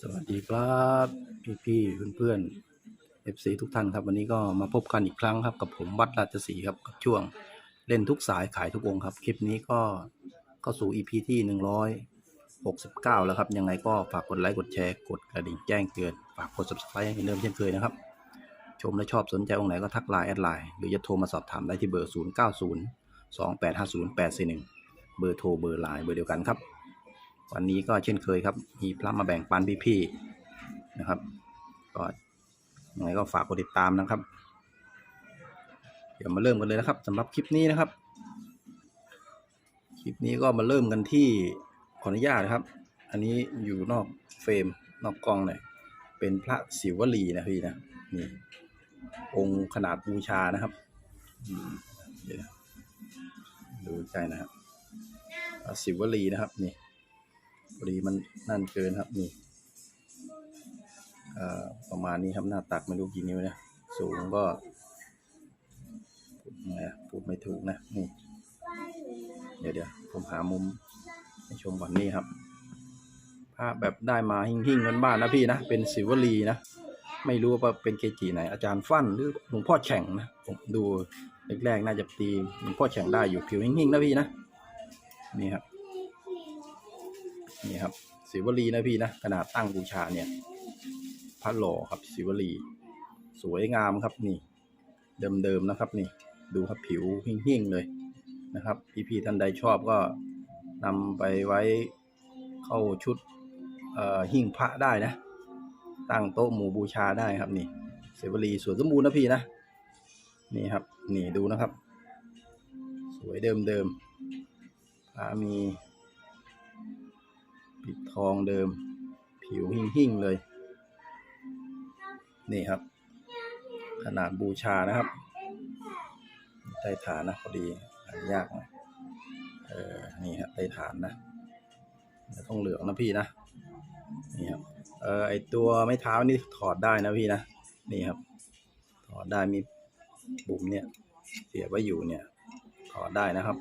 สวัสดีครับพี่พี่ๆเพื่อนๆ FC ทุกท่านครับ วันนี้ก็มาพบกันอีกครั้งครับ กับผมวัดราชสีครับกับช่วงเล่นทุกสายขายทุกวงครับ คลิปนี้ก็ก็สู่ EP ที่ 169 แล้วครับ ยังไงก็ฝากกดไลค์กดแชร์กดกระดิ่งแจ้งเตือนฝากกด subscribe ให้เหมือนเดิมเช่นเคยนะครับ ชมและชอบสนใจองค์ไหนก็ทักไลน์แอดไลน์หรือจะโทรมาสอบถามได้ที่เบอร์ 090 2850 841 เบอร์โทรเบอร์ไลน์เบอร์เดียวกันครับ วันนี้ก็เช่นเคยครับ มีพระมาแบ่งปันพี่ๆนะครับ ก็ยังไงก็ฝากกดติดตามนะครับ เดี๋ยวมาเริ่มกันเลยนะครับสำหรับคลิปนี้นะครับ คลิปนี้ก็มาเริ่มกันที่ขออนุญาตนะครับ อันนี้อยู่นอกเฟรมนอกกล้องหน่อยเป็นพระศิวลีนะพี่นะนี่องค์ขนาดบูชานะครับดูใกล้นะครับศิวลีนะครับนี่ พอดีมันนั่นเกินครับนี่ประมาณนี้ครับหน้าตักไม่รู้กี่นิ้วนะสูงก็พูดไงอะพูดไม่ถูกนะนี่เดี๋ยวเดี๋ยวผมหามุมให้ชมก่อนนี่ครับภาพแบบได้มาหิ่งหิ่งๆบ้านนะพี่นะ เป็นศิวลีนะ ไม่รู้ว่าเป็นเกจิไหน อาจารย์ฟั่นหรือหลวงพ่อแฉ่งนะ ผมดูแรกๆน่าจะตีหลวงพ่อแฉ่งได้อยู่ผิวหิ่งหิ่งนะพี่นะ นี่ครับ นี่ครับศิวลีนะพี่นะขนาดตั้งบูชาเนี่ยพระหล่อครับศิวลีสวยงามครับนี่ เดิมๆนะครับนี่ดูครับผิวหิ่งๆเลยนะครับ พี่ๆท่านใดชอบก็นำไปไว้เข้าชุดเอ่อหิ้งพระได้นะ ตั้งโต๊ะหมู่บูชาได้ครับนี่ศิวลีสวยสมบูรณ์นะพี่นะนี่ครับนี่ดูนะครับ สวยเดิมๆมี ปิดทองเดิม ผิวหิ่งๆเลย นี่ครับ ขนาดบูชานะครับใต้ฐานนะพอดีหายากหนะเออนี่ครับใต้ฐานนะไม่ต้องเหลืองนะพี่นะนี่ครับเออไอตัวไม้เท้านี่ถอดได้นะพี่นะนี่ครับ ถอดได้มีบุ๋มเนี่ย เสียบไว้อยู่เนี่ย ถอดได้นะครับ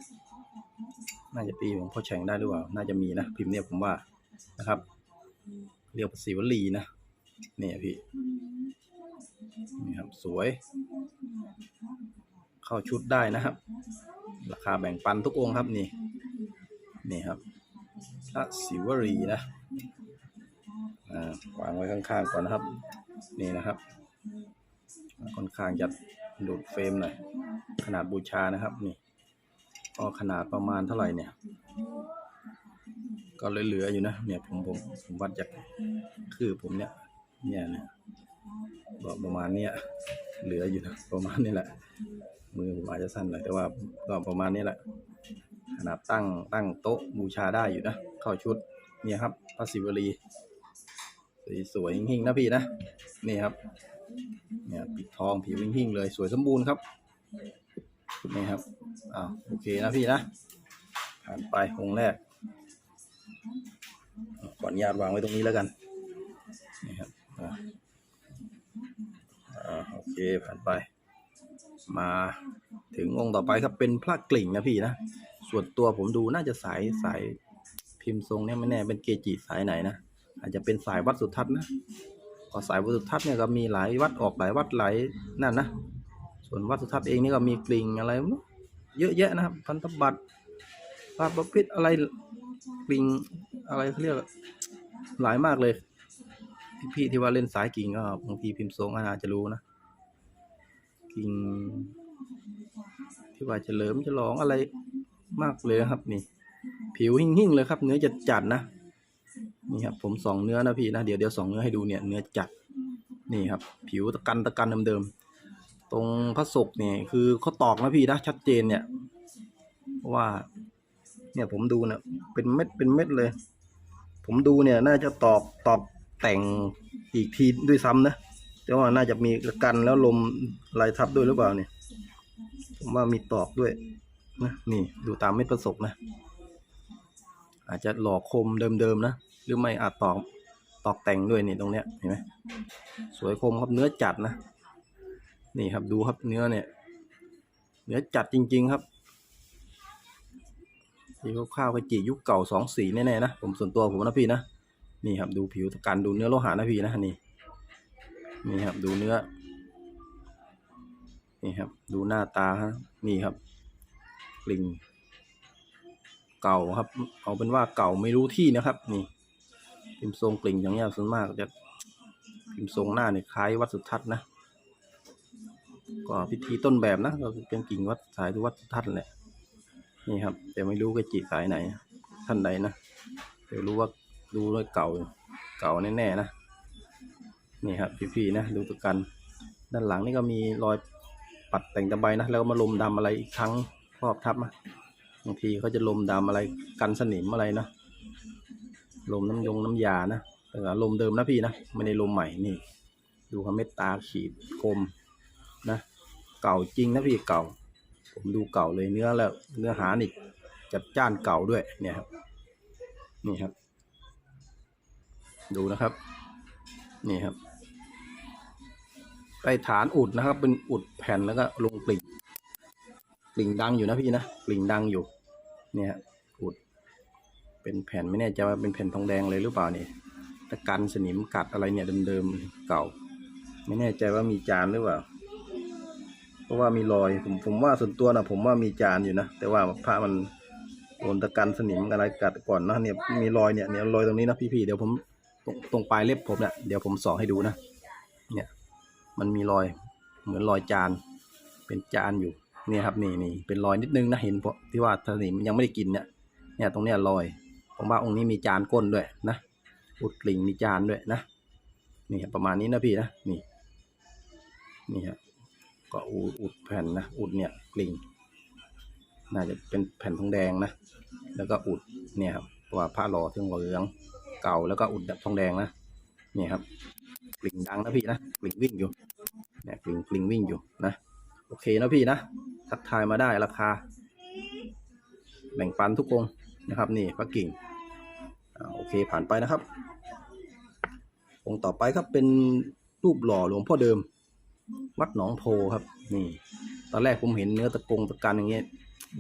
น่าจะปีของพ่อแฉ่งได้หรือเปล่าน่าจะมีนะ พิมพ์เนี่ยผมว่า นะครับ เรียกว่าศิวลีนะนี่พี่นี่ครับสวย เข้าชุดได้นะครับ ราคาแบ่งปันทุกองครับนี่นี่ครับพระศิวลีนะอ่าวางไว้ข้างๆก่อนนะครับ นี่นะครับค่อนข้างจะหลุดเฟรมหน่อยขนาดบูชานะครับนี่ก็ขนาดประมาณเท่าไหร่เนี่ย ก็เหลือๆอยู่นะ เนี่ยผมผมผมวัดจากคือผมเนี่ย เนี่ยนี่ยก็ประมาณเนี้ยเหลืออยู่นะประมาณนี้แหละ มือผมอาจจะสั้นหน่อยแต่ว่าก็ประมาณนี้แหละขนาดตั้งตั้งโต๊ะบูชาได้อยู่นะเข้าชุดเนี่ยครับพระศิวลีสวยๆหิ่งๆนะพี่นะนี่ครับ เนี่ยปิดทองผิวหิ่งๆเลยสวยสมบูรณ์ครับนี่ครับอ้าวโอเคนะพี่นะผ่านไปองค์แรก ออนุญาตวางไว้ตรงนี้แล้วกันนี่ครับอ่าโอเคผ่านไป มาถึงองค์ต่อไปครับเป็นพระกลิ่งนะพี่นะส่วนตัวผมดูน่าจะสายสายพิมพ์ทรงเนี่ยไม่แน่เป็นเกจิสายไหนนะอาจจะเป็นสายวัดสุทัศน์นะก็สายวัดสุทัศน์เนี่ยก็มีหลายวัดออกหลายวัดหลายนั่นนะส่วนวัดสุทัศน์เองนี่ก็มีกลิ่งอะไรเยอะแยะนะครับพันธบัตรพระประพิษอะไรกลิ่งอะไรเขาเรียก หลายมากเลย พี่ๆที่ว่าเล่นสายกิ่งก็บางทีพิมพ์ทรงอาจจะรู้นะ กิ่งที่ว่าจะเลิมจะหลองอะไรมากเลยนะครับ นี่ ผิวหิ่งๆเลยครับ เนื้อจะจัดนะนี่ครับ ผมสองเนื้อนะพี่นะเดี๋ยวเดี๋ยวสองเนื้อให้ดูเนี่ยเนื้อจัดนี่ครับ ผิวตะกันตะกันเดิมๆตรงพระศกเนี่ยคือเขาตอกนะพี่นะชัดเจนเนี่ยเพราะว่า เนี่ยผมดูเนี่ยเป็นเม็ดเป็นเม็ดเลย ผมดูเนี่ยน่าจะตอกตอกแต่งอีกทีด้วยซ้ำนะแต่ว่าน่าจะมีกันแล้วลมไหลทับด้วยหรือเปล่าเนี่ย ผมว่ามีตอกด้วยนะนี่ดูตามเม็ดประสบนะ อาจจะหลอกคมเดิมๆนะ หรือไม่อาจตอกตอกแต่งด้วยนี่ตรงเนี้ยเห็นไหมสวยคมครับเนื้อจัดนะ นี่ครับดูครับเนื้อเนี่ย เนื้อจัดจริง ๆ ครับ ที่ข้าวๆกจียุคเก่าสองสีแน่ๆนะผมส่วนตัวผมนะพี่นะนี่ครับดูผิวกันดูเนื้อโลหะนะพี่นะนี่นี่ครับดูเนื้อ นี่ครับ ดูหน้าตาฮะนี่ครับกลิ่งเก่าครับ เอาเป็นว่าเก่าไม่รู้ที่นะครับ นี่พิมพ์ทรงกลิ่งอย่างเงี้ยส่วนมากจะพิมพ์ทรงหน้าเนี่ยคล้ายวัดสุทัศน์นะก็พิธีต้นแบบนะก็เป็นกิ่งวัดสายวัดสุทัศน์แหละ นี่ครับ แต่ไม่รู้กจิสายไหน ท่านใดนะแต่รู้ว่าดูด้วยเก่าเก่าแน่ๆนะนี่ครับพี่ๆนะดูตะกัน ด้านหลังนี่ก็มีรอยปัดแต่งตะไบนะแล้วก็มาลมดำอะไรอีกครั้งครอบทับนะบางทีเขาจะลมดำอะไรกันสนิมอะไรนะลมน้ำยงน้ำยานะแต่ลมเดิมนะพี่นะไม่ได้ลมใหม่นี่ ดูครับเม็ดตาขีดคมนะ เก่าจริงนะพี่เก่า ผมดูเก่าเลยเนื้อแล้ว เนื้อหานี่จัดจ้านเก่าด้วยเนี่ยครับ นี่ครับ ดูนะครับ นี่ครับใต้ฐานอุดนะครับ เป็นอุดแผ่นแล้วก็ลงกลิ่งกลิ่งดังอยู่นะพี่นะกลิ่งดังอยู่ เนี่ยอุด เป็นแผ่นไม่แน่ใจว่าเป็นแผ่นทองแดงเลยหรือเปล่าเนี่ยตะกันสนิมกัดอะไรเนี่ยเดิมๆเก่า ไม่แน่ใจว่ามีจานหรือเปล่า ราะว่ามีรอยผมผมว่าส่วนตัวนะผมว่ามีจานอยู่นะ แต่ว่าพระมันโดนตะกันสนิมอะไรกัดก่อนนะเนี่ยมีรอยเนี่ยเนี่ยรอยตรงนี้นะพี่ๆเดี๋ยวผมตรงตรงปลายเล็บผมเนี่ยเดี๋ยวผมส่องให้ดูนะ เนี่ยมันมีรอยเหมือนรอยจาน เป็นจานอยู่เนี่ยครับนี่นี่เป็นรอยนิดนึงนะเห็นเพราะที่ว่าสนิมยังไม่ได้กินเนี่ยเนี่ยตรงเนี้ยรอยผมว่าองค์นี้มีจานก้นด้วยนะอุดกลิ่งมีจานด้วยนะนี่ประมาณนี้นะพี่นะนี่นี่ฮะ ก็อุดอุดแผ่นนะ อุดเนี่ยกลิ่งน่าจะเป็นแผ่นทองแดงนะ แล้วก็อุดเนี่ยครับว่าผ้าหล่อเครื่องเหลืองเก่าแล้วก็อุดแบบทองแดงนะเนี่ยครับกลิ่งดังนะพี่นะกลิ่งวิ่งอยู่เนี่ยกลิ่งกลิ่งวิ่งอยู่นะโอเคนะพี่นะทักทายมาได้ราคา แบ่งปันทุกองนะครับ นี่พระกิ่งอโอเคผ่านไปนะครับองต่อไปครับเป็นรูปหล่อหลวงพ่อเดิม วัดหนองโพครับ นี่ ตอนแรกผมเห็นเนื้อตะกงตะกันอย่างเงี้ย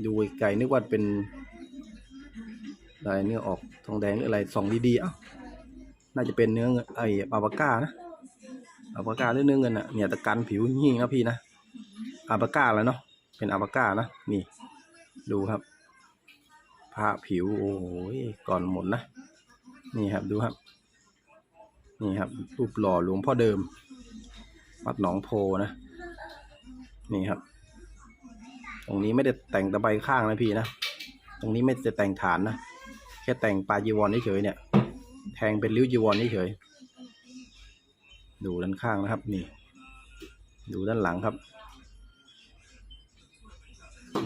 ดูไกลนึกว่าเป็นอะไรเนื้อออกทองแดงหรืออะไรส่องดีๆอ้าน่าจะเป็นเนื้อเงินไอ้อาบาก้านะอาบาก้าหรือเนื้อเงินอะเนี่ยตะกันผิวหิ่งนะพี่นะอาบาก้าแล้วเนาะเป็นอาบาก้านะนี่ ดูครับผ้าผิวโอ้ยก่อนหมดนะนี่ครับดูครับ นี่ครับรูปหล่อหลวงพ่อเดิม วัดหนองโพนะ นี่ครับ ตรงนี้ไม่ได้แต่งตะไบข้างนะพี่นะ ตรงนี้ไม่ได้แต่งฐานนะ แค่แต่งปลายีวรเฉยเนี่ย แทงเป็นริ้วจีวรเฉยดูด้านข้างนะครับ นี่ ดูด้านหลังครับ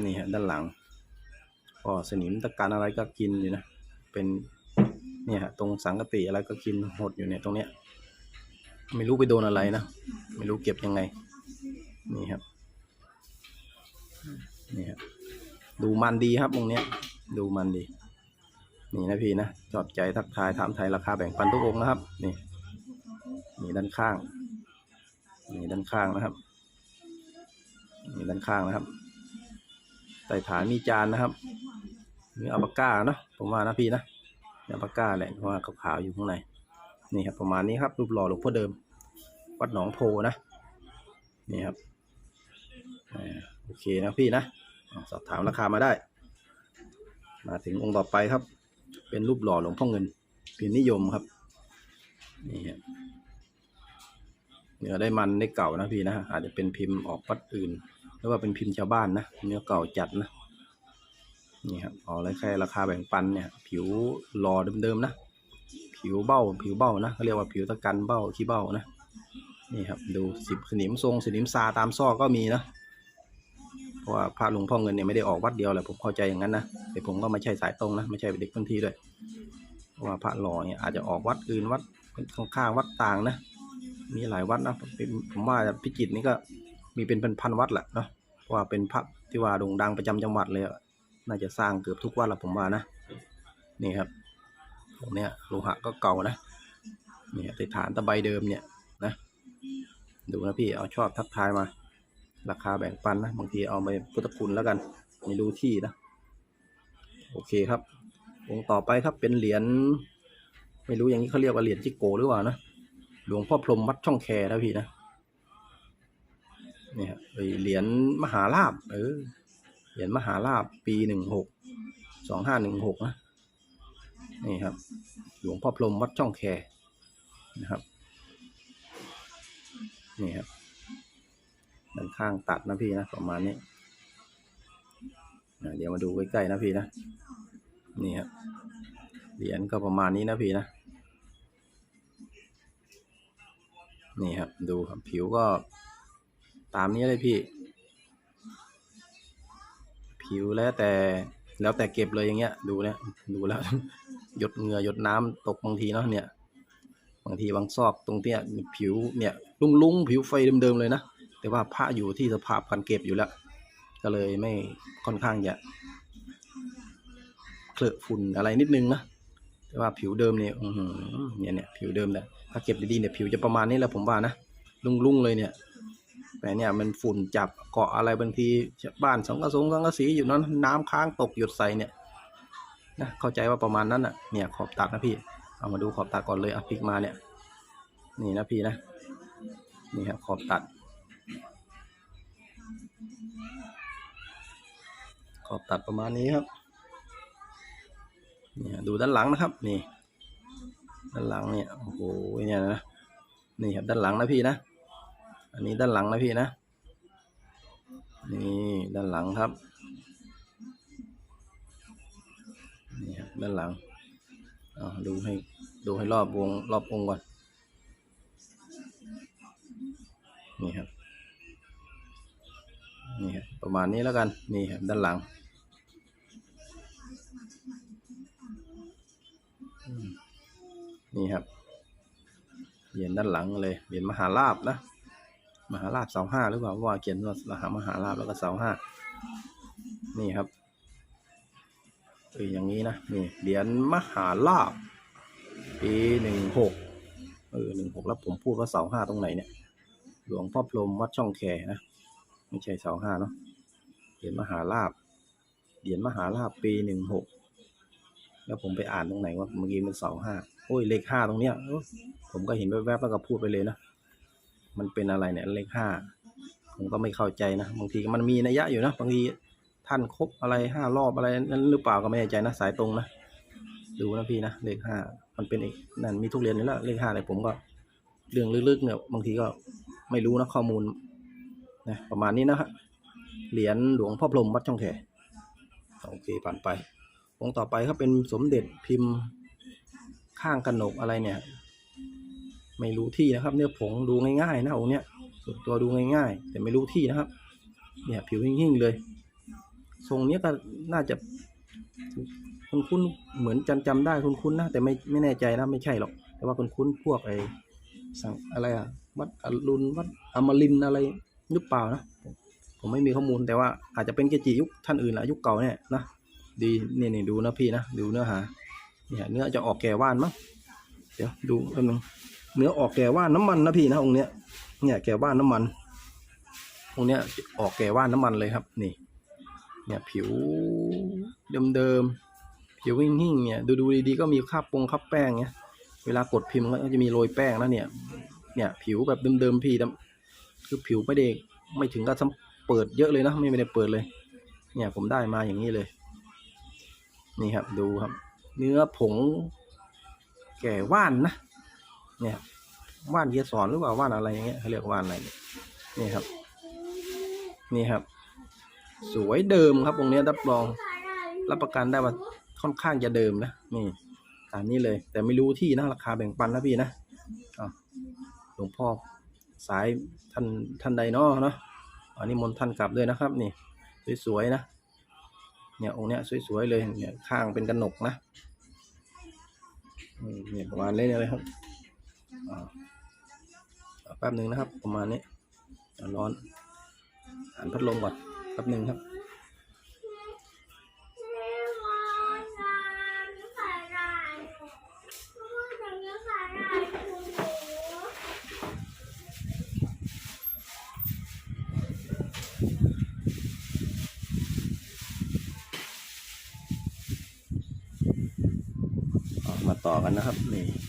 นี่ฮะด้านหลังก็สนิมตะการอะไรก็กินอยู่นะ เป็นเนี่ยฮะตรงสังกติอะไรก็กินหดอยู่เนี่ยตรงเนี้ย ไม่รู้ไปโดนอะไรนะ ไม่รู้เก็บยังไง นี่ครับ นี่ครับ ดูมันดีครับตรงเนี้ย ดูมันดี นี่นะพี่นะชอบใจทักทายถามไทยราคาแบ่งปันทุกองนะครับ นี่ นี่ด้านข้าง นี่ด้านข้างนะครับ นี่ด้านข้างนะครับใต้ฐานมีจานนะครับ มีอัลปาก้าเนาะ ผมว่านะพี่นะอัลปาก้าแหละเพราะว่าขาวๆอยู่ข้างใน นี่ครับประมาณนี้ครับรูปหล่อหลวงพ่อเดิม วัดหนองโพนะนี่ครับโอเคนะพี่นะสอบถามราคามาได้ มาถึงองค์ต่อไปครับ เป็นรูปหล่อหลวงพ่อเงินพิมพ์นิยมครับนี่ฮะเนื้อได้มันได้เก่านะพี่นะอาจจะเป็นพิมพ์ออกวัดอื่นหรือว่าเป็นพิมพ์ชาวบ้านนะเนื้อเก่าจัดนะนี่ครับเอาเลยแค่ราคาแบ่งปันเนี่ย ผิวหล่อเดิมๆนะ ผิวเบ้า ผิวเบ้านะเขาเรียกว่าผิวตะกันเบ้าขี้เบ้านะนี่ครับดูสิบสนิมทรงสนิมซาตามซอกก็มีนะเพราะว่าพระหลวงพ่อเงินเนี่ยไม่ได้ออกวัดเดียวแหละผมเข้าใจอย่างนั้นนะแต่ผมก็ไม่ใช่สายตรงนะไม่ใช่เด็กพื้นที่ด้วยเพราะว่าพระหล่อเนี่ยอาจจะออกวัดอื่นวัดข้างๆวัดต่างนะมีหลายวัดนะผมว่าพิจิตรนี่ก็มีเป็นพันๆวัดแหละเนาะเพราะว่าเป็นพระที่ว่าโด่งดังประจำจังหวัดเลยน่าจะสร้างเกือบทุกวัดแหละผมว่านะนี่ครับ ตรงเนี้ยโลหะก็เก่านะเนี่ยติดฐานตะไบเดิมเนี่ยนะดูนะพี่เอาชอบทักทายมา ราคาแบ่งปันนะบางทีเอาไปพุทธคุณแล้วกัน ไม่รู้ที่นะ โอเคครับองค์ต่อไปครับเป็นเหรียญไม่รู้อย่างนี้เขาเรียกว่าเหรียญจิโกหรือเปล่านะหลวงพ่อพรมวัดช่องแคนะพี่นะเนี่ยเหรียญมหาลาบเออเหรียญมหาลาบปีหนึ่งหกสองห้าหนึ่งหกนะ นี่ครับ หลวงพ่อพรมวัดช่องแคนะครับ นี่ครับด้านข้างตัดนะพี่นะประมาณนี้เดี๋ยวมาดูใกล้ๆนะพี่นะ นี่ครับเหรียญก็ประมาณนี้นะพี่นะ นี่ครับดูครับผิวก็ตามนี้เลยพี่ ผิวแล้วแต่ แล้วแต่เก็บเลยอย่างเงี้ย ดูเนี่ยดูแล้ว หยดเหงื่อหยดน้ำตกบางทีเนาะเนี่ย บางทีบางซอกตรงเนี้ยผิวเนี่ยลุ่งๆผิวไฟเดิมๆเลยนะแต่ว่าผ้าอยู่ที่สภาพการเก็บอยู่แล้ว ก็เลยไม่ค่อนข้างจะเคลอะฝุ่นอะไรนิดนึงนะแต่ว่าผิวเดิมเนี่ยเนี่ยเนี่ยผิวเดิมแหละถ้าเก็บดีๆเนี่ยผิวจะประมาณนี้แหละผมว่านะลุ่งๆเลยเนี่ย แต่เนี่ยมันฝุ่นจับเกาะอะไรบางทีบ้านสองกระสงสังกะสีอยู่นั้นน้ำค้างตกหยดใส่เนี่ยนะเข้าใจว่าประมาณนั้นอะเนี่ยขอบตัดนะพี่ เอามาดูขอบตัดก่อนเลยเอาพลิกมาเนี่ย นี่นะพี่นะนี่ครับขอบตัด ขอบตัดประมาณนี้ครับเนี่ยดูด้านหลังนะครับ นี่ ด้านหลังเนี่ยโอ้โหเนี่ยนะนี่ครับด้านหลังนะพี่นะ อันนี้ด้านหลังนะพี่นะ นี่ด้านหลังครับ นี่ครับด้านหลังเอาดูให้ดูให้รอบวงรอบองค์ก่อน นี่ครับ นี่ครับประมาณนี้แล้วกัน นี่ครับด้านหลังนี่ครับเหรียญด้านหลังเลยเหรียญมหาลาบนะ มหาลาบเสาห้าหรือเปล่าว่าเขียนว่ามหามหาลาบแล้วก็เสาห้านี่ครับเอออย่างนี้นะนี่เหรียญมหาลาบปีหนึ่งหกเออหนึ่งหกแล้วผมพูดว่าเสาห้าตรงไหนเนี่ย หลวงพ่อพรมวัดช่องแคนะไม่ใช่เสาห้าเนาะเหรียญมหาลาบเหรียญมหาลาบปีหนึ่งหกแล้วผมไปอ่านตรงไหนว่าเมื่อกี้มันเสาห้าโอ้ยเลขห้าตรงเนี้ยผมก็เห็นแวบๆแล้วก็พูดไปเลยนะ มันเป็นอะไรเนี่ยเลขห้าผมก็ไม่เข้าใจนะบางทีมันมีนัยยะอยู่นะบางทีท่านครบอะไรห้ารอบอะไรนั้นหรือเปล่าก็ไม่แน่ใจนะสายตรงนะดูนะพี่นะเลขห้ามันเป็นอีกนั่นมีทุกเรียนอยู่แหล้วเลขห้าเนี่ยผมก็เรื่องลึกๆเนี่ยบางทีก็ไม่รู้นะข้อมูลนะประมาณนี้นะฮะเหรียญหลวงพ่อพรหมวัดช่องแขโอเคผ่านไปองค์ต่อไปครับเป็นสมเด็จพิมพ์ข้างกระหนกอะไรเนี่ย ไม่รู้ที่นะครับ เนื้อผงดูง่ายๆนะองค์เนี้ยส่วนตัวดูง่ายๆ แต่ไม่รู้ที่นะครับ เนี่ยผิวหิ่งๆเลยทรงเนี้ยก็น่าจะคุณคุ้นเหมือนจำจำได้คุณคุ้นนะแต่ไม่ไม่แน่ใจนะไม่ใช่หรอก แต่ว่าคุณคุ้นพวกไอ้สั่งอะไรอะวัดอรุณวัดอมรินทร์อะไรหรือเปล่านะผมไม่มีข้อมูลแต่ว่าอาจจะเป็นเกจิยุคท่านอื่นละยุคเก่าเนี่ยนะดีเนี่ยเนี่ยดูนะพี่นะดูเนื้อหาเนี่ยเนื้อจะออกแก่ว่านมั้งเดี๋ยวดูแป๊บนึง เนื้อออกแก่ว่านน้ำมันนะพี่นะองค์เนี้ยเนี่ยแก่ว่านน้ำมันองค์เนี้ยออกแก่ว่านน้ำมันเลยครับ นี่ เนี่ยผิวเดิมๆผิวหิ่งๆเนี่ยดูดูดีๆก็มีคราบปงคราบแป้งเนี่ยเวลากดพิมพ์ก็จะมีโรยแป้งนะเนี่ย เนี่ยผิวแบบเดิมๆพี่ดำคือผิวไม่ได้ไม่ถึงกับเปิดเยอะเลยนะไม่ไม่ได้เปิดเลย เนี่ยผมได้มาอย่างนี้เลย นี่ครับดูครับ เนื้อผงแก่ว่านนะ เนี่ยว่านเยสอนหรือเปล่าว่านอะไรอย่างเงี้ยเขาเรียกว่านอะไรเนี่ยครับ นี่ครับ สวยเดิมครับตรงเนี้ยรับรอง รับประกันได้ว่าค่อนข้างจะเดิมนะนี่ตามนี้เลย แต่ไม่รู้ที่นะราคาแบ่งปันนะพี่นะหลวงพ่อสายท่านท่านใดเนาะเนาะอันนี้มนท่านกลับด้วยนะครับ นี่สวยๆนะเนี่ยองค์เนี้ยสวยๆเลยเนี่ยข้างเป็นกระหนกนะเนี่ยประมาณนี้เลยครับ แป๊บหนึ่งนะครับ ประมาณนี้อ่าร้อนหันพัดลมก่อนแป๊บหนึ่งครับมาต่อกันนะครับนี่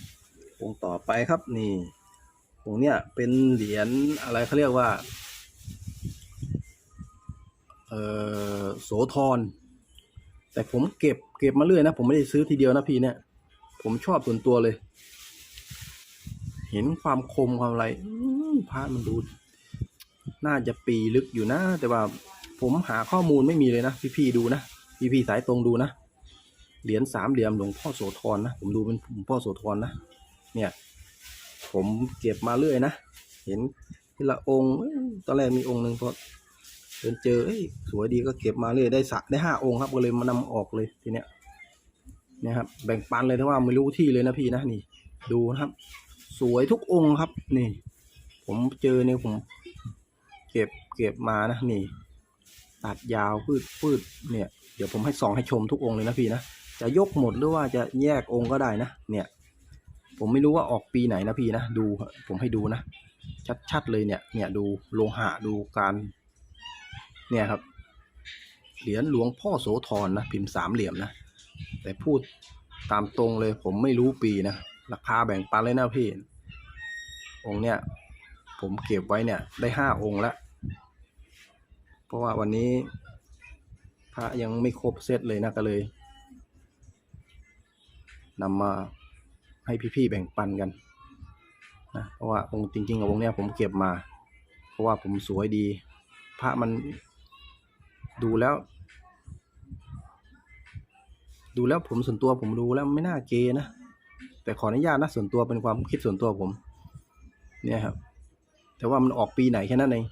ไปครับนี่องเนี้ยเป็นเหรียญอะไรเขาเรียกว่า เอ่อโสธรแต่ผมเก็บเก็บมาเรื่อยนะผมไม่ได้ซื้อทีเดียวนะพี่เนี่ย ผมชอบส่วนตัวเลย เห็นความคมความอะไรพระมันดู น่าจะปีลึกอยู่นะ แต่ว่าผมหาข้อมูลไม่มีเลยนะ พี่ๆดูนะ พี่ๆสายตรงดูนะ เหรียญสามเหลี่ยมหลวงพ่อโสธรนะ ผมดูเป็นหลวงพ่อโสธรนะ เนี่ย ผมเก็บมาเรื่อยนะ เห็นทีละองค์ตอนแรกมีองค์หนึ่งพอเดินเจอเอ้ยสวยดีก็เก็บมาเรื่อยได้สะได้ห้าองค์ครับ ก็เลยมานำออกเลยทีเนี้ยเนี่ยครับแบ่งปันเลยถ้าว่าไม่รู้ที่เลยนะพี่นะนี่ ดูนะครับ สวยทุกองค์ครับ นี่ ผมเจอเนี่ยผม เก็บเก็บมานะนี่ ตัดยาวพืดพืดเนี่ย เดี๋ยวผมให้สองให้ชมทุกองค์เลยนะพี่นะจะยกหมดหรือว่าจะแยกองค์ก็ได้นะเนี่ย ผมไม่รู้ว่าออกปีไหนนะพี่นะดูผมให้ดูนะ ชัดๆเลยเนี่ยเนี่ยดูโลหะดูการเนี่ยครับ เหรียญหลวงพ่อโสธรนะพิมพ์สามเหลี่ยมนะ แต่พูดตามตรงเลย ผมไม่รู้ปีนะราคาแบ่งปันเลยนะพี่ องค์เนี่ย ผมเก็บไว้เนี่ยได้ห้าองค์แล้ว เพราะว่าวันนี้พระยังไม่ครบเซตเลยนะก็เลยนำมา ให้พี่ๆแบ่งปันกันนะเพราะว่าองค์จริงๆกับองค์เนี้ยผมเก็บมา เพราะว่าผมสวยดี พระมันดูแล้ว ดูแล้วผมส่วนตัวผมดูแล้วไม่น่าเกนะ แต่ขออนุญาตนะส่วนตัวเป็นความคิดส่วนตัวผม เนี่ยครับ แต่ว่ามันออกปีไหนแค่นั้นเอง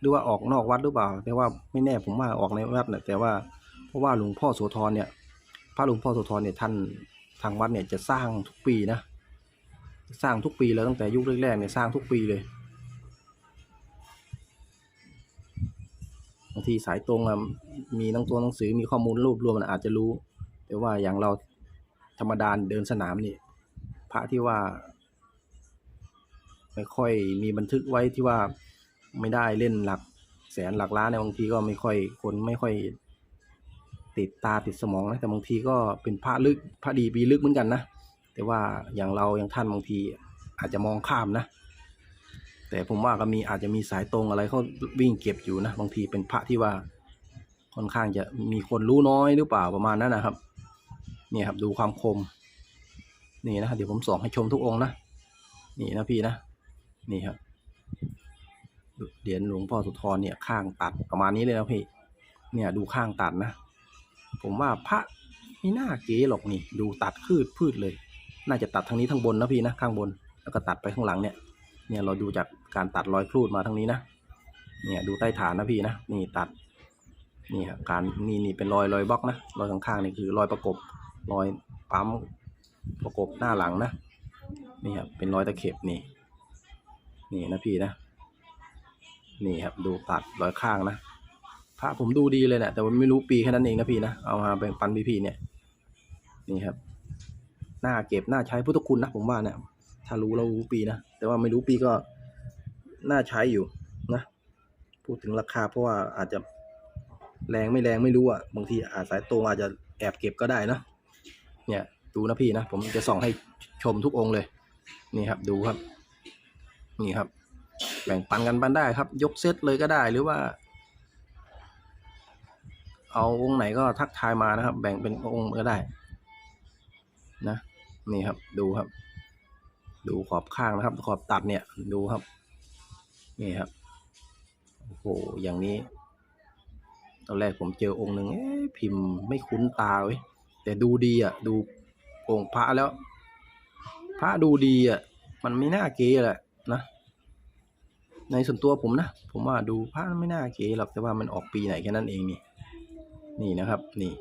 หรือว่าออกนอกวัดหรือเปล่า แต่ว่าไม่แน่ผมว่าออกในวัดแหละแต่ว่าเพราะว่าหลวงพ่อโสธรเนี่ย พระหลวงพ่อโสธรเนี่ยท่าน ทางวัดเนี่ยจะสร้างทุกปีนะ สร้างทุกปีแล้วตั้งแต่ยุคแรกๆเนี่ยสร้างทุกปีเลยบางทีสายตรงอะมีหนังตัวหนังสือมีข้อมูลรวบรวมมันอาจจะรู้ แต่ว่าอย่างเราธรรมดาเดินสนามนี่พระที่ว่า ไม่ค่อยมีบันทึกไว้ที่ว่าไม่ได้เล่นหลักแสนหลักล้านเนี่ยบางทีก็ไม่ค่อยคนไม่ค่อย ติดตาติดสมองนะแต่บางทีก็เป็นพระลึกพระดีปีลึกเหมือนกันนะแต่ว่าอย่างเราอย่างท่านบางทีอาจจะมองข้ามนะ แต่ผมว่าก็มีอาจจะมีสายตรงอะไรเขาวิ่งเก็บอยู่นะบางทีเป็นพระที่ว่าค่อนข้างจะมีคนรู้น้อยหรือเปล่าประมาณนั้นนะครับนี่ครับดูความคม นี่นะเดี๋ยวผมส่องให้ชมทุกองค์นะนี่นะพี่นะนี่ครับเหรียญหลวงพ่อสุธรเนี่ยข้างตัดประมาณนี้เลยนะพี่เนี่ยดูข้างตัดนะ ผมว่าพระไม่น่าเก๋หรอกนี่ ดูตัดพืดพืดเลย น่าจะตัดทางนี้ทางบนนะพี่นะข้างบน แล้วก็ตัดไปข้างหลังเนี่ย เนี่ยเราดูจากการตัดรอยครูดมาทางนี้นะ เนี่ยดูใต้ฐานนะพี่นะ นี่ตัด นี่ครับการนี่นี่เป็นรอยรอยบล็อกนะ รอยข้างๆนี่คือรอยประกบ รอยปั๊มประกบหน้าหลังนะ นี่ครับเป็นรอยตะเข็บนี่ นี่นะพี่นะ นี่ครับดูตัดรอยข้างนะ พระผมดูดีเลยแหละแต่ว่าไม่รู้ปีแค่นั้นเองนะพี่นะเอามาแบ่งปันพี่ๆเนี่ย นี่ครับหน้าเก็บหน้าใช้พุทธคุณนะผมว่าเนี่ยถ้ารู้เรารู้ปีนะแต่ว่าไม่รู้ปีก็น่าใช้อยู่นะพูดถึงราคาเพราะว่าอาจจะแรงไม่แรงไม่รู้อะบางทีอาจสายตรงอาจจะแอบเก็บก็ได้นะเนี่ย ดูนะพี่นะผมจะส่องให้ชมทุกองค์เลย นี่ครับดูครับ นี่ครับ แบ่งปันกันปันได้ครับ ยกเซตเลยก็ได้หรือว่า เอาองค์ไหนก็ทักทายมานะครับ แบ่งเป็นองค์ก็ได้ นะ นี่ครับ ดูครับ ดูขอบข้างนะครับ ขอบตัดเนี่ย ดูครับ นี่ครับ โอ้โห อย่างนี้ ตอนแรกผมเจอองค์หนึ่งพิมพ์ไม่คุ้นตาเว้ย แต่ดูดีอะ ดูองค์พระแล้ว พระดูดีอะ มันไม่น่าเก๋แหละนะในส่วนตัวผมนะ ผมว่าดูพระไม่น่าเก๋หรอกแต่ว่ามันออกปีไหนแค่นั้นเองนี่ นี่นะครับ นี่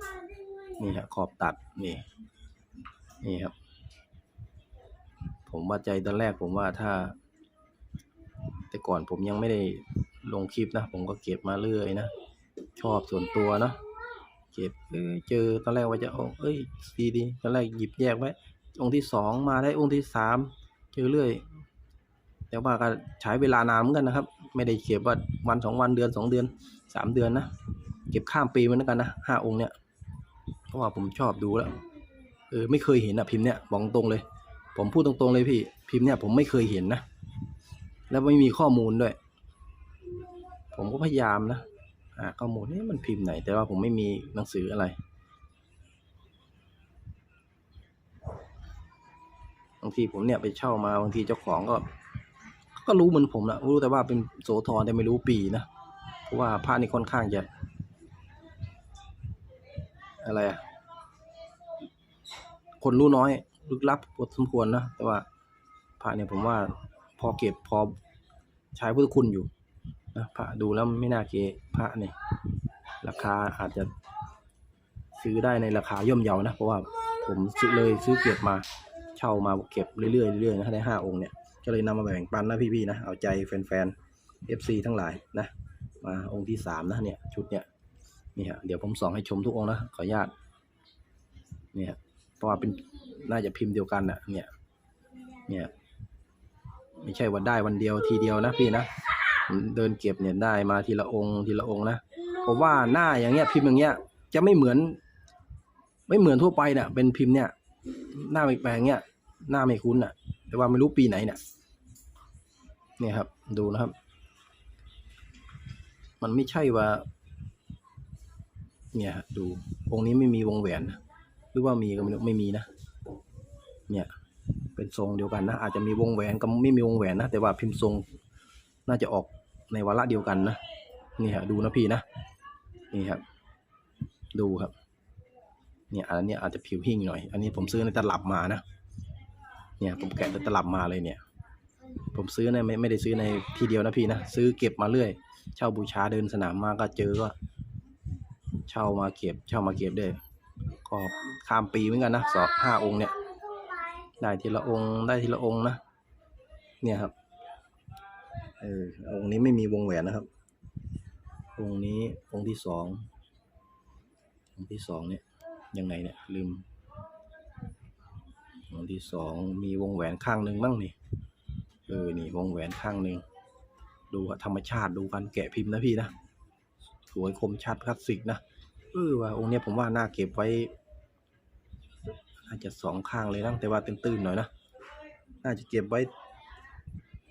นี่ครับขอบตัดนี่ นี่ครับ ผมว่าใจตอนแรกผมว่าถ้า แต่ก่อนผมยังไม่ได้ลงคลิปนะ ผมก็เก็บมาเรื่อยนะ ชอบส่วนตัวเนาะเก็บเอ้ยเจอตอนแรกว่าจะเอาเอ้ยดีดีตอนแรกหยิบแยกไว้องค์ที่สองมาได้องค์ที่สามเจอเรื่อยแต่ว่าก็ใช้เวลานานเหมือนกันนะครับ ไม่ได้เก็บว่าวันสองวันเดือนสองเดือนสามเดือนนะ เก็บข้ามปีเหมือนกันนะห้าองค์เนี่ยเพราะว่าผมชอบดูแล้วเออไม่เคยเห็นอะพิมพ์เนี่ยบอกตรงเลย ผมพูดตรงๆเลยพี่ พิมพ์เนี่ยผมไม่เคยเห็นนะแล้วไม่มีข้อมูลด้วย ผมก็พยายามนะหาข้อมูลนี่มันพิมพ์ไหน แต่ว่าผมไม่มีหนังสืออะไรบางทีผมเนี่ยไปเช่ามาบางทีเจ้าของก็ ก็รู้เหมือนผมนะรู้แต่ว่าเป็นโสธรแต่ไม่รู้ปีนะเพราะว่าพระนี่ค่อนข้างจะ อะไรอะคนรู้น้อยลึกลับพอสมควรนะแต่ว่าพระเนี่ยผมว่าพอเก็บพอใช้พุทธคุณอยู่นะพระดูแล้วไม่น่าเกะพระเนี่ยราคาอาจจะซื้อได้ในราคาย่อมเยานะ เพราะว่าผมซื้อเลยซื้อเก็บมาเช่ามาเก็บเรื่อยๆเรื่อยๆนะได้ห้าองค์เนี่ยก็เลยนำมาแบ่งปันนะพี่ๆนะเอาใจแฟนๆ FC ทั้งหลายนะมาองค์ที่สามนะเนี่ยชุดเนี่ย นี่ฮะเดี๋ยวผมส่องให้ชมทุกองค์นะขออนุญาตเนี่ยเพราะว่าเป็นน่าจะพิมพ์เดียวกันน่ะเนี่ย เนี่ย ไม่ใช่ว่าได้วันเดียวทีเดียวนะพี่นะเดินเก็บเนี่ยได้มาทีละองค์ทีละองค์นะผมว่าหน้าอย่างเงี้ยพิมพ์อย่างเงี้ยจะไม่เหมือน ไม่เหมือนทั่วไปน่ะ เป็นพิมพ์เนี่ย หน้าแปลกๆเงี้ยหน้าไม่คุ้นน่ะ แต่ว่าไม่รู้ปีไหนเนี่ยเนี่ยครับ ดูนะครับ มันไม่ใช่ว่า เนี่ยดูองค์นี้ไม่มีวงแหวนนะหรือว่ามีก็ไม่รู้ไม่มีนะ เนี่ยเป็นทรงเดียวกันนะ อาจจะมีวงแหวนกับไม่มีวงแหวนนะ แต่ว่าพิมพ์ทรงน่าจะออกในวาระเดียวกันนะนี่ฮะดูนะพี่นะนี่ครับ ดูครับ เนี่ยอันนี้อาจจะผิวหิ่งหน่อย อันนี้ผมซื้อในตลับมานะเนี่ยผมแกะในตลับมาเลยเนี่ย ผมซื้อในไม่ไม่ได้ซื้อในทีเดียวนะพี่นะซื้อเก็บมาเรื่อย เช่าบูชาเดินสนามมาก็เจอก็ เช่ามาเก็บเช่ามาเก็บได้ก็ข้ามปีเหมือนกันนะสองห้าองค์เนี่ย ได้ทีละองค์ได้ทีละองค์นะ เนี่ยครับเออองค์นี้ไม่มีวงแหวนนะครับ องค์นี้องค์ที่สององค์ที่สองเนี่ยยังไงเนี่ยลืมองค์ที่สองมีวงแหวนข้างหนึ่งบ้างนี่เออนี่วงแหวนข้างหนึ่งดูธรรมชาติดูการแกะพิมพ์นะพี่นะสวยคมชัดคลาสสิกนะ ออว่าองค์เนี้ยผมว่าน่าเก็บไว้น่าจะสองข้างเลยนะแต่ว่าตื้นๆหน่อยนะน่าจะเก็บไว้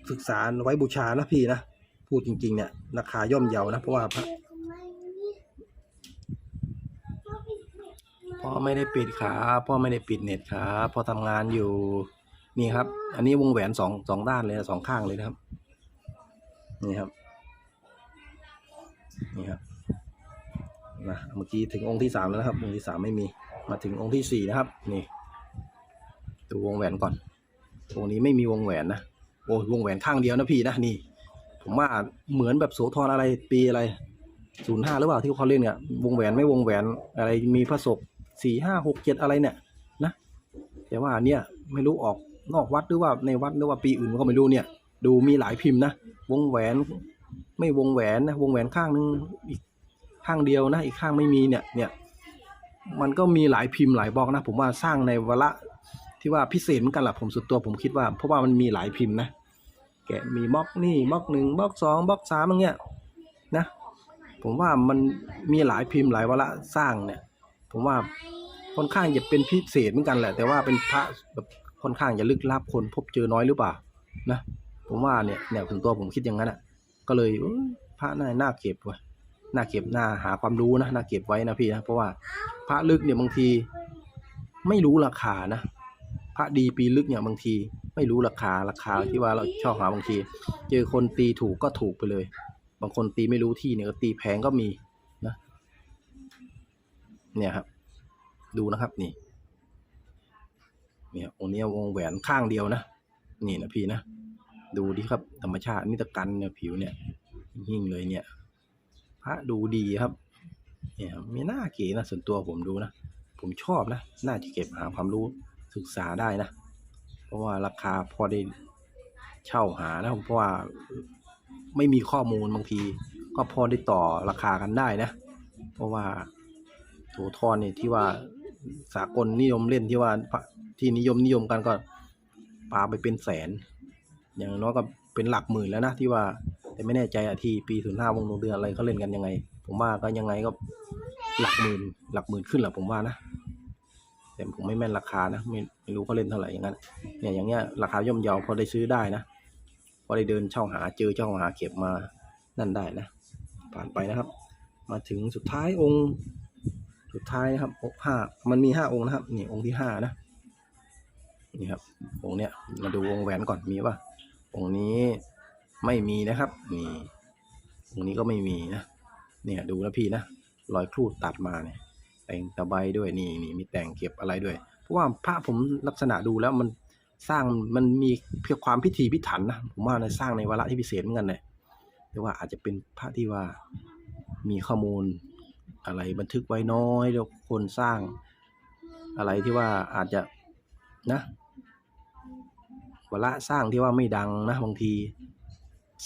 ศึกษาไว้บูชานะพี่นะพูดจริง ๆ เนี่ยราคาย่อมเยานะเพราะว่าพระพ่อไม่ได้ปิดขาพ่อไม่ได้ปิดเน็ตขาพ่อทำงานอยู่นี่ครับ อันนี้วงแหวนสองสองด้านเลยนะสองข้างเลยนะครับ นี่ครับ นี่ครับ นะเมื่อกี้ถึงองค์ที่สามแล้วนะครับ องค์ที่สามไม่มี มาถึงองค์ที่สี่นะครับ นี่ ดูวงแหวนก่อนองค์นี้ไม่มีวงแหวนนะโอ้วงแหวนข้างเดียวนะพี่นะนี่ ผมว่าเหมือนแบบโสธรอะไรปีอะไรศูนย์ห้าหรือเปล่าที่เขาเล่นเนี่ยวงแหวนไม่วงแหวนอะไรมีพระศกสี่ห้าหกเจ็ดอะไรเนี่ยนะแต่ว่าเนี่ยไม่รู้ออกนอกวัดหรือว่าในวัดหรือว่าปีอื่นก็ไม่รู้เนี่ย ดูมีหลายพิมพ์นะวงแหวนไม่วงแหวนนะวงแหวนข้างนึงอีก ข้างเดียวนะอีกข้างไม่มีเนี่ยเนี่ยมันก็มีหลายพิมพ์หลายบล็อกนะ ผมว่าสร้างในวาระที่ว่าพิเศษเหมือนกันแหละผมสุดตัวผมคิดว่า เพราะว่ามันมีหลายพิมพ์นะแกะมีบล็อกนี่บล็อกหนึ่งบล็อกสองบล็อกสามอย่างเงี้ยนะ ผมว่ามันมีหลายพิมพ์หลายวาระสร้างเนี่ย ผมว่าค่อนข้างจะเป็นพิเศษเหมือนกันแหละ แต่ว่าเป็นพระแบบค่อนข้างจะลึกลับคนพบเจอน้อยหรือเปล่านะผมว่าเนี่ยเนี่ยส่วนตัวผมคิดอย่างนั้นอะ ก็เลยเอ้ยพระน่าน่าเก็บว่ะ น่าเก็บน่าหาความรู้นะน่าเก็บไว้นะพี่นะเพราะว่าพระลึกเนี่ยบางทีไม่รู้ราคานะพระดีปีลึกเนี่ยบางทีไม่รู้ราคาราคาที่ว่าเราชอบหาบางที เจอคนตีถูกก็ถูกไปเลย บางคนตีไม่รู้ที่เนี่ยตีแพงก็มีนะ เนี่ยครับ ดูนะครับนี่เนี่ยองค์เนี้ยวงแหวนข้างเดียวนะนี่นะพี่นะดูดิครับธรรมชาตินี่ตะกันเนี่ยผิวเนี่ยยิ่งเลยเนี่ย ระดูดีครับเนี่ยมีหน้าเก๋นะส่วนตัวผมดูนะผมชอบนะน่าจะเก็บหาความรู้ศึกษาได้นะ เพราะว่าราคาพอได้เช่าหานะเพราะว่าไม่มีข้อมูลบางที ก็พอได้ต่อราคากันได้นะ เพราะว่าโถทอนเนี่ยที่ว่าสากลนิยมเล่นที่ว่าที่นิยมนิยมกันก็ปาไปเป็นแสน อย่างน้อยก็เป็นหลักหมื่นแล้วนะที่ว่า แต่ไม่แน่ใจอะที่ปีศูนย์ห้าวงดวงเดือนอะไรเขาเล่นกันยังไง ผมว่าก็ยังไงก็หลักหมื่นหลักหมื่นขึ้นแหละผมว่านะแต่ผมไม่แม่นราคานะไม่ไม่รู้เขาเล่นเท่าไหร่อย่างนั้นเนี่ยอย่างเงี้ยราคาย่อมเยาพอได้ซื้อได้นะพอได้เดินเช่าหาเจอเช่าหาเก็บมานั่นได้นะ ผ่านไปนะครับ มาถึงสุดท้ายองค์ สุดท้ายนะครับองค์ห้ามันมีห้าองค์นะครับนี่องค์ที่ห้านะนี่ครับองค์เนี้ยมาดูวงค์แหวนก่อนมีป่ะองค์นี้ ไม่มีนะครับ นี่องนี้ก็ไม่มีนะ เนี่ยดูนะพี่นะ รอยครูดตัดมาเนี่ย แต่งตะไบด้วยนี่นี่มีแต่งเก็บอะไรด้วย เพราะว่าพระผมลักษณะดูแล้วมันสร้างมันมีเพียงความพิถีพิถันนะผมว่าในสร้างในวาระที่พิเศษเหมือนกันเลยแต่ว่าอาจจะเป็นพระที่ว่ามีข้อมูลอะไรบันทึกไว้น้อยแล้วคนสร้างอะไรที่ว่าอาจจะนะวาระสร้างที่ว่าไม่ดังนะบางที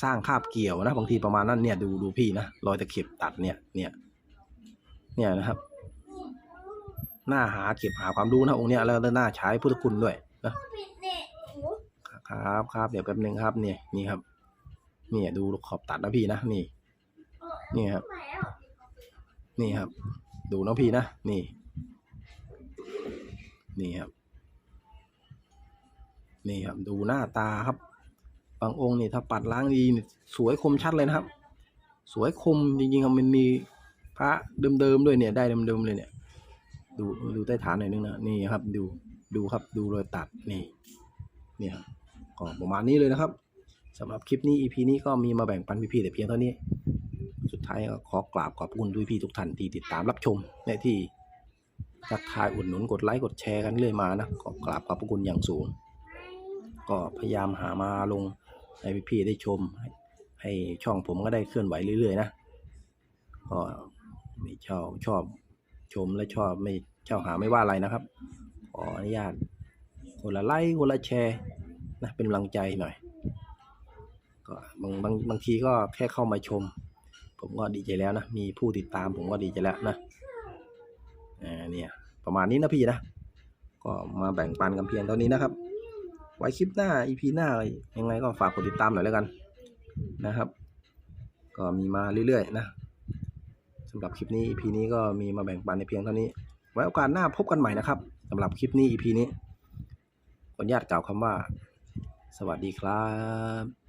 สร้างคาบเกี่ยวนะบางทีประมาณนั้นเนี่ยดูดูพี่นะรอยตะเข็บตัดเนี่ยเนี่ยเนี่ยนะครับหน้าหาเก็บหาความรู้นะองค์เนี้ยแล้วแล้าใช้พุทธคุณด้วยนะครับครับเดี๋ยวแป๊บหนึงครับเนี่ยนี่ครับเนี่ยดูขอบตัดนะพี่นะนี่ นี่ครับ นี่ครับ ดูนะพี่นะนี่ นี่ครับ นี่ครับดูหน้าตาครับ บางองค์นี่ถ้าปัดล้างดีนี่สวยคมชัดเลยนะครับ สวยคมจริงๆครับมันมีพระเดิมๆด้วยเนี่ยได้เดิมๆเลยเนี่ย ดูดูใต้ฐานหน่อยนึงนะนี่ครับ ดูดูครับดูรอยตัดนี่เนี่ยก็ประมาณนี้เลยนะครับสำหรับคลิปนี้ EP นี้ก็มีมาแบ่งปันพี่ๆแต่เพียงเท่านี้ สุดท้ายก็ขอกราบขอบคุณพี่ๆทุกท่านที่ติดตามรับชมและที่ทักทายอุดหนุนกดไลค์กดแชร์กันเรื่อยมานะขอกราบขอบพระคุณอย่างสูง ก็พยายามหามาลง ให้พี่ๆได้ชม ให้ช่องผมก็ได้เคลื่อนไหวเรื่อยๆนะก็ไม่ชอบชอบชมและชอบไม่ชอบหาไม่ว่าอะไรนะครับ ขออนุญาตคนละไลค์คนละแชร์นะเป็นกำลังใจหน่อยก็บางบางบางทีก็แค่เข้ามาชม ผมก็ดีใจแล้วนะ มีผู้ติดตามผมก็ดีใจแล้วนะอ่าเนี่ยประมาณนี้นะพี่นะ ก็มาแบ่งปันกันเพียงเท่านี้นะครับ ไว้คลิปหน้า EP หน้ายังไงก็ฝากกดติดตามหน่อยแล้วกันนะครับ ก็มีมาเรื่อยๆนะสำหรับคลิปนี้ EP นี้ก็มีมาแบ่งปันในเพียงเท่านี้ ไว้โอกาสหน้าพบกันใหม่นะครับสำหรับคลิปนี้ EP นี้ขออนุญาตกล่าวคำว่า สวัสดีครับ